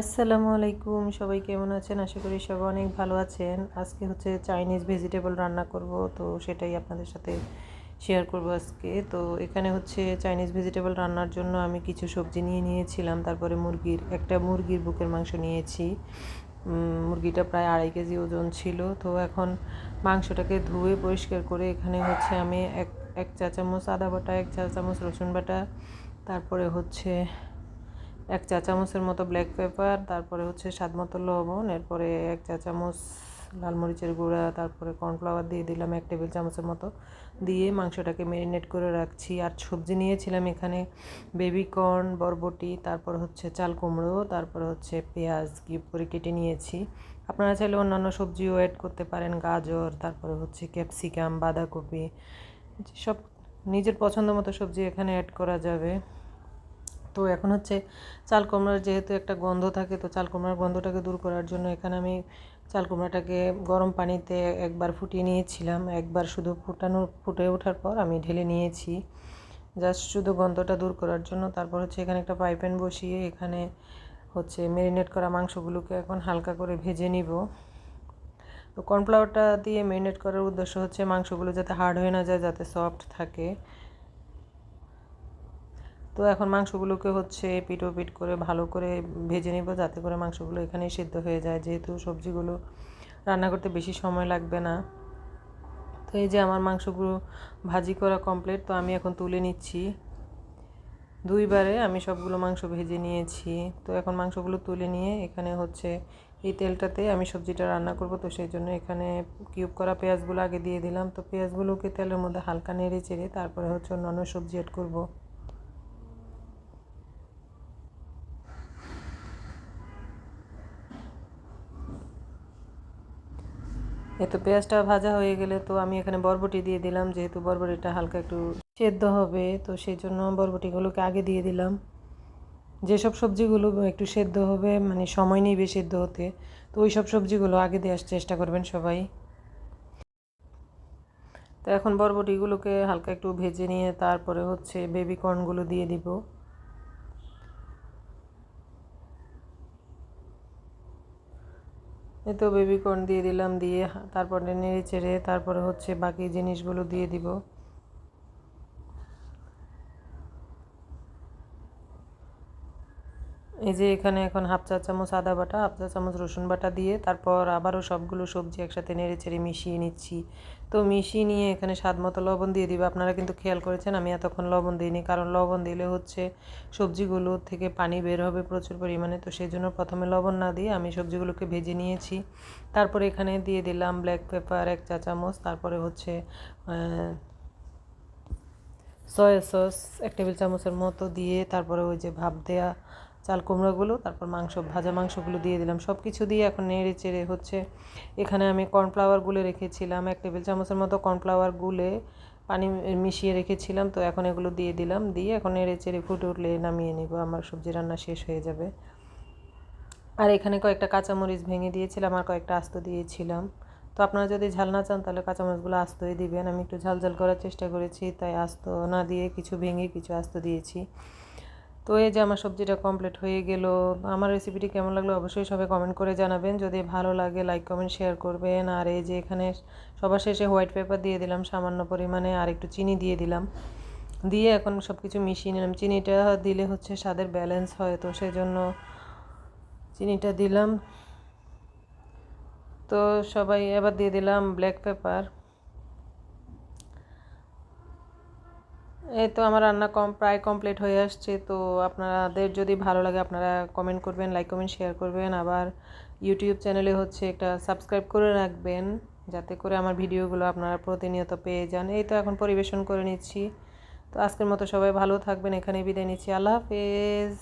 আসসালামু আলাইকুম, সবাই কেমন আছেন? আশা করি সবাই অনেক ভালো আছেন। আজকে হচ্ছে চাইনিজ ভেজিটেবল রান্না করব, তো সেটাই আপনাদের সাথে শেয়ার করব আজকে। তো এখানে হচ্ছে চাইনিজ ভেজিটেবল রান্নার জন্য আমি কিছু সবজি নিয়ে নিয়েছিলাম, তারপরে মুরগির, একটা মুরগির বুকের মাংস নিয়েছি। মুরগিটা প্রায় আড়াই কেজি ওজন ছিল, তো এখন মাংসটাকে ধুয়ে পরিষ্কার করে এখানে হচ্ছে আমি এক এক চা চামচ আদা বাটা, এক চা চামচ রসুন বাটা, তারপরে হচ্ছে এক চা চামচের মতো ব্ল্যাক পেপার তারপরে হচ্ছে স্বাদ মতো লবণ, এরপরে এক চা চামচ লাল মরিচের গুঁড়া, তারপরে কর্নফ্লাওয়ার দিয়ে দিলাম এক টেবিল চামচের মতো। দিয়ে মাংসটাকে ম্যারিনেট করে রাখছি। আর সবজি নিয়েছিলাম এখানে বেবি কর্ন বরবটি, তারপর হচ্ছে চাল কুমড়ো, তারপর হচ্ছে পেঁয়াজ কিউব করে কেটে নিয়েছি। আপনারা চাইলে অন্যান্য সবজিও অ্যাড করতে পারেন, গাজর, তারপরে হচ্ছে ক্যাপসিকাম বাঁধাকপি, সব নিজের পছন্দ মতো সবজি এখানে অ্যাড করা যাবে। তো এখন হচ্ছে চাল কুমড়ার যেহেতু একটা গন্ধ থাকে, তো চাল কুমড়ার গন্ধটাকে দূর করার জন্য এখানে আমি চাল কুমড়াটাকে গরম পানিতে একবার ফুটিয়ে নিয়েছিলাম। একবার শুধু ফুটানো, ফুটে ওঠার পর আমি ঢেলে নিয়েছি। জাস্ট শুধু গন্ধটা দূর করার জন্য। তারপর হচ্ছে এখানে একটা পাইপ্যান বসিয়ে এখানে হচ্ছে ম্যারিনেট করা মাংসগুলোকে এখন হালকা করে ভেজে নিব। তো কর্নফ্লাওয়ারটা দিয়ে ম্যারিনেট করার উদ্দেশ্য হচ্ছে মাংসগুলো যাতে হার্ড হয়ে না যায়, যাতে সফট থাকে। তো এখন মাংসগুলোকে হচ্ছে পিটো পিট করে ভালো করে ভেজে নিব যাতে করে মাংসগুলো এখানেই সিদ্ধ হয়ে যায়। যেহেতু সবজিগুলো রান্না করতে বেশি সময় লাগবে না। তো এই যে আমার মাংসগুলো ভাজি করা কমপ্লিট তো আমি এখন তুলে নিচ্ছি। দুইবারে আমি সবগুলো মাংস ভেজে নিয়েছি। তো এখন মাংসগুলো তুলে নিয়ে এখানে হচ্ছে এই তেলটাতে আমি সবজিটা রান্না করব। তো সেই জন্য এখানে কিউব করা পেঁয়াজগুলো আগে দিয়ে দিলাম। তো পেঁয়াজগুলোকে তেলের মধ্যে হালকা নেড়ে চেড়ে তারপরে হচ্ছে অন্যান্য সবজি অ্যাড করব। তো পেঁয়াজটা ভাজা হয়ে গেলে তো আমি এখানে বরবটি দিয়ে দিলাম, যেহেতু বরবটিটা হালকা একটু সেদ্ধ হবে, তো সেই জন্য বরবটিগুলোকে আগে দিয়ে দিলাম। যেসব সবজিগুলো একটু সেদ্ধ হবে মানে সময় নেবে সেদ্ধ হতে, তো ওই সব সবজিগুলো আগে দেওয়ার চেষ্টা করবেন সবাই। তো এখন বরবটিগুলোকে হালকা একটু ভেজে নিয়ে তারপরে হচ্ছে বেবি কর্নগুলো দিয়ে দিব। এই তো বেবিকর্ন দিয়ে দিলাম, দিয়ে তারপরে নেড়ে চেড়ে তারপরে হচ্ছে বাকি জিনিসগুলো দিয়ে দিব। এই যে এখানে এখন হাফ চা চামচ আদা বাটা, হাফ চা চামচ রসুন বাটা দিয়ে তারপর আবারও সবগুলো সবজি একসাথে নেড়ে চেড়ে মিশিয়ে নিচ্ছি। তো মিশিয়ে নিয়ে এখানে স্বাদ মতো লবণ দিয়ে দিবে। আপনারা কিন্তু খেয়াল করেছেন আমি এতক্ষণ লবণ দিইনি, কারণ লবণ দিলে হচ্ছে সবজিগুলো থেকে পানি বের হবে প্রচুর পরিমাণে। তো সেই জন্য প্রথমে লবণ না দিয়ে আমি সবজিগুলোকে ভেজে নিয়েছি। তারপরে এখানে দিয়ে দিলাম ব্ল্যাক পেপার এক চা চামচ, তারপরে হচ্ছে সয়া সস এক টেবিল চামচের মতো দিয়ে তারপরে ওই যে ভাপ দেয়া চাল কুমড়োগুলো, তারপর মাংস, ভাজা মাংসগুলো দিয়ে দিলাম। সব কিছু দিয়ে এখন নেড়ে চেড়ে হচ্ছে, এখানে আমি কর্নফ্লাওয়ার গুলে রেখেছিলাম, এক টেবিল চামচের মতো কর্নফ্লাওয়ার গুলে পানি মিশিয়ে রেখেছিলাম, তো এখন এগুলো দিয়ে দিলাম, দিয়ে এখন নেড়ে চেড়ে ফুটে উঠলে নামিয়ে নেব, আমার সবজি রান্না শেষ হয়ে যাবে। আর এখানে কয়েকটা কাঁচামরিচ ভেঙে দিয়েছিলাম আর কয়েকটা আস্ত দিয়েছিলাম। তো আপনারা যদি ঝাল না চান, তাহলে কাঁচামরিচগুলো আস্তই দিবেন। আমি একটু ঝাল ঝাল করার চেষ্টা করেছি, তাই আস্ত না দিয়ে কিছু ভেঙে কিছু আস্ত দিয়েছি। তো এই যে আমার সবজিটা কমপ্লিট হয়ে গেল, আমার রেসিপিটি কেমন লাগল অবশ্যই সবাই কমেন্ট করে জানাবেন। যদি ভালো লাগে লাইক কমেন্ট শেয়ার করবেন। আর এই যে এখানে সবার শেষে হোয়াইট পেপার দিয়ে দিলাম, সামান্য পরিমাণে আর একটু চিনি দিয়ে দিলাম। দিয়ে এখন সব কিছু মিশিয়ে নিলাম। চিনিটা দিলে হচ্ছে স্বাদের ব্যালেন্স হয়, তো সেই জন্য চিনিটা দিলাম। তো সবাই এবার দিয়ে দিলাম ব্ল্যাক পেপার এই তো আমার রান্না কম, প্রায় কমপ্লিট হয়ে আসছে, তো আপনাদের যদি ভালো লাগে আপনারা কমেন্ট করবেন লাইক কমেন্ট শেয়ার করবেন। আবার ইউটিউব চ্যানেলে হচ্ছে একটা সাবস্ক্রাইব করে রাখবেন, যাতে করে আমার ভিডিওগুলো আপনারা প্রতিনিয়ত পেয়ে যান। এই তো এখন পরিবেশন করে নিচ্ছি। তো আজকের মতো সবাই ভালো থাকবেন এখানে বিদায় নিচ্ছি। আল্লাহ হাফেজ।